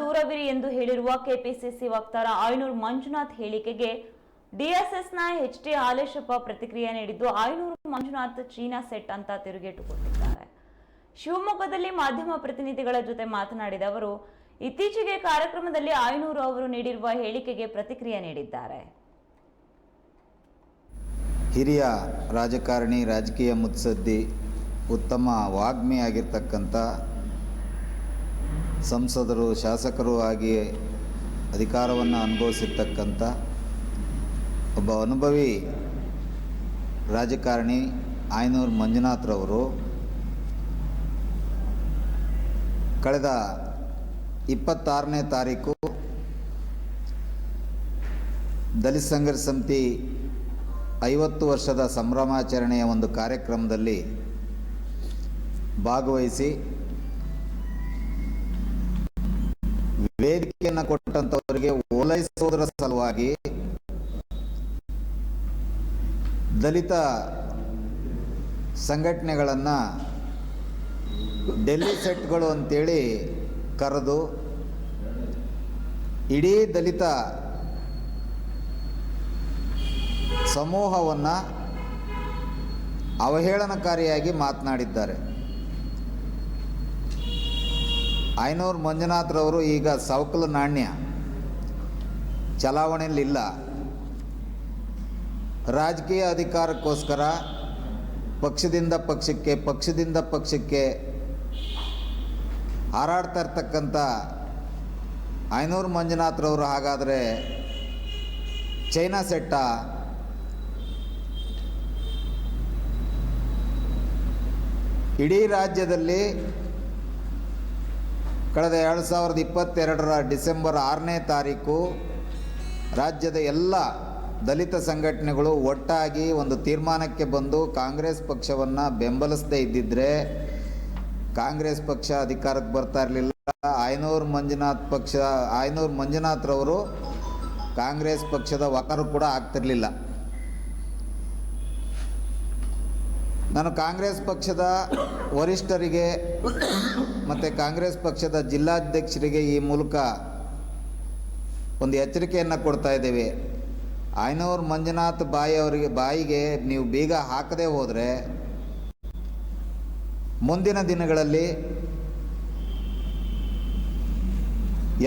ದೂರವಿರಿ ಎಂದು ಹೇಳಿರುವ ಕೆಪಿಸಿಸಿ ವಕ್ತಾರ ಆಯನೂರು ಮಂಜುನಾಥ್ ಹೇಳಿಕೆಗೆ ಡಿಎಸ್ಎಸ್ನ ಎಚ್ ಟಿ ಹಾಲೇಶಪ್ಪ ಪ್ರತಿಕ್ರಿಯೆ ನೀಡಿದ್ದು, ಆಯನೂರು ಮಂಜುನಾಥ್ ಚೀನಾ ಸೆಟ್ ಅಂತ ತಿರುಗೇಟು ಕೊಟ್ಟಿದ್ದಾರೆ ಶಿವಮೊಗ್ಗದಲ್ಲಿ ಮಾಧ್ಯಮ ಪ್ರತಿನಿಧಿಗಳ ಜೊತೆ ಮಾತನಾಡಿದ ಅವರು, ಇತ್ತೀಚೆಗೆ ಕಾರ್ಯಕ್ರಮದಲ್ಲಿ ಆಯನೂರು ಅವರು ನೀಡಿರುವ ಹೇಳಿಕೆಗೆ ಪ್ರತಿಕ್ರಿಯೆ ನೀಡಿದ್ದಾರೆ. ಹಿರಿಯ ರಾಜಕಾರಣಿ, ರಾಜಕೀಯ ಮುತ್ಸದ್ದಿ, ಉತ್ತಮ ವಾಗ್ಮಿಯಾಗಿರ್ತಕ್ಕಂಥ ಸಂಸದರು, ಶಾಸಕರು ಆಗಿ ಅಧಿಕಾರವನ್ನು ಅನುಭವಿಸಿರ್ತಕ್ಕಂಥ ಒಬ್ಬ ಅನುಭವಿ ರಾಜಕಾರಣಿ ಆಯನೂರು ಮಂಜುನಾಥ್ರವರು ಕಳೆದ ಇಪ್ಪತ್ತಾರನೇ ತಾರೀಕು ದಲಿತ ಸಂಘರ್ಷ ಸಮಿತಿ ಐವತ್ತು ವರ್ಷದ ಸಂಭ್ರಮಾಚರಣೆಯ ಒಂದು ಕಾರ್ಯಕ್ರಮದಲ್ಲಿ ಭಾಗವಹಿಸಿ ವೇದಿಕೆಯನ್ನು ಕೊಟ್ಟಂಥವರಿಗೆ ಓಲೈಸೋದರ ಸಲುವಾಗಿ ದಲಿತ ಸಂಘಟನೆಗಳನ್ನು ಡೆಲ್ಲಿ ಸೆಟ್ಗಳು ಅಂತೇಳಿ ಕರೆದು ಇಡೀ ದಲಿತ ಸಮೂಹವನ್ನು ಅವಹೇಳನಕಾರಿಯಾಗಿ ಮಾತನಾಡಿದ್ದಾರೆ. ಐನೂರು ಮಂಜುನಾಥ್ರವರು ಈಗ ಸವಕಲು ನಾಣ್ಯ. ಚಲಾವಣೆಯಲ್ಲಿಲ್ಲ ರಾಜಕೀಯ ಅಧಿಕಾರಕ್ಕೋಸ್ಕರ ಪಕ್ಷದಿಂದ ಪಕ್ಷಕ್ಕೆ ಪಕ್ಷದಿಂದ ಪಕ್ಷಕ್ಕೆ ಹಾರಾಡ್ತಾ ಇರ್ತಕ್ಕಂಥ ಐನೂರು ಮಂಜುನಾಥ್ರವರು ಹಾಗಾದರೆ ಚೈನಾ ಸೆಟ್ಟ ಇಡೀ ರಾಜ್ಯದಲ್ಲಿ ಕಳೆದ ಎರಡು ಸಾವಿರದ ಇಪ್ಪತ್ತೆರಡರ ಡಿಸೆಂಬರ್ ಆರನೇ ತಾರೀಕು ರಾಜ್ಯದ ಎಲ್ಲ ದಲಿತ ಸಂಘಟನೆಗಳು ಒಟ್ಟಾಗಿ ಒಂದು ತೀರ್ಮಾನಕ್ಕೆ ಬಂದು ಕಾಂಗ್ರೆಸ್ ಪಕ್ಷವನ್ನು ಬೆಂಬಲಿಸದೇ ಇದ್ದಿದ್ದರೆ ಕಾಂಗ್ರೆಸ್ ಪಕ್ಷ ಅಧಿಕಾರಕ್ಕೆ ಬರ್ತಾ ಇರಲಿಲ್ಲ. ಆಯನೂರು ಮಂಜುನಾಥ್ ಪಕ್ಷ, ಆಯನೂರು ಮಂಜುನಾಥ್ರವರು ಕಾಂಗ್ರೆಸ್ ಪಕ್ಷದ ವಕರು ಕೂಡ ಆಗ್ತಿರಲಿಲ್ಲ. ನಾನು ಕಾಂಗ್ರೆಸ್ ಪಕ್ಷದ ವರಿಷ್ಠರಿಗೆ ಮತ್ತು ಕಾಂಗ್ರೆಸ್ ಪಕ್ಷದ ಜಿಲ್ಲಾಧ್ಯಕ್ಷರಿಗೆ ಈ ಮೂಲಕ ಒಂದು ಎಚ್ಚರಿಕೆಯನ್ನು ಕೊಡ್ತಾ ಇದ್ದೇವೆ. ಆಯ್ನವ್ರ ಮಂಜುನಾಥ್ ಬಾಯಿ ಅವರಿಗೆ, ಬಾಯಿಗೆ ನೀವು ಬೀಗ ಹಾಕದೇ ಹೋದರೆ ಮುಂದಿನ ದಿನಗಳಲ್ಲಿ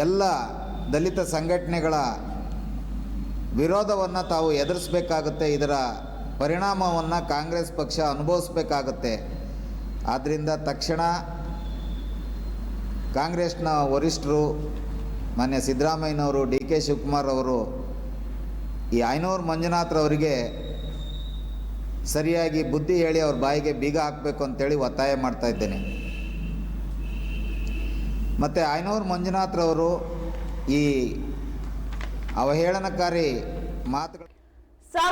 ಎಲ್ಲ ದಲಿತ ಸಂಘಟನೆಗಳ ವಿರೋಧವನ್ನು ತಾವು ಎದುರಿಸಬೇಕಾಗುತ್ತೆ ಇದರ ಪರಿಣಾಮವನ್ನು ಕಾಂಗ್ರೆಸ್ ಪಕ್ಷ ಅನುಭವಿಸ್ಬೇಕಾಗತ್ತೆ. ಆದ್ದರಿಂದ ತಕ್ಷಣ ಕಾಂಗ್ರೆಸ್ನ ವರಿಷ್ಠರು ಮಾನ್ಯ ಸಿದ್ದರಾಮಯ್ಯನವರು ಡಿ ಕೆ ಶಿವಕುಮಾರ್ ಅವರು, ಈ ಐನೂರು ಮಂಜುನಾಥ್ರವರಿಗೆ ಸರಿಯಾಗಿ ಬುದ್ಧಿ ಹೇಳಿ ಅವ್ರ ಬಾಯಿಗೆ ಬೀಗ ಹಾಕಬೇಕು ಅಂತೇಳಿ ಒತ್ತಾಯ ಮಾಡ್ತಾ ಇದ್ದೇನೆ. ಮತ್ತು ಐನೂರು ಮಂಜುನಾಥ್ರವರು ಈ ಅವಹೇಳನಕಾರಿ ಮಾತುಗಳು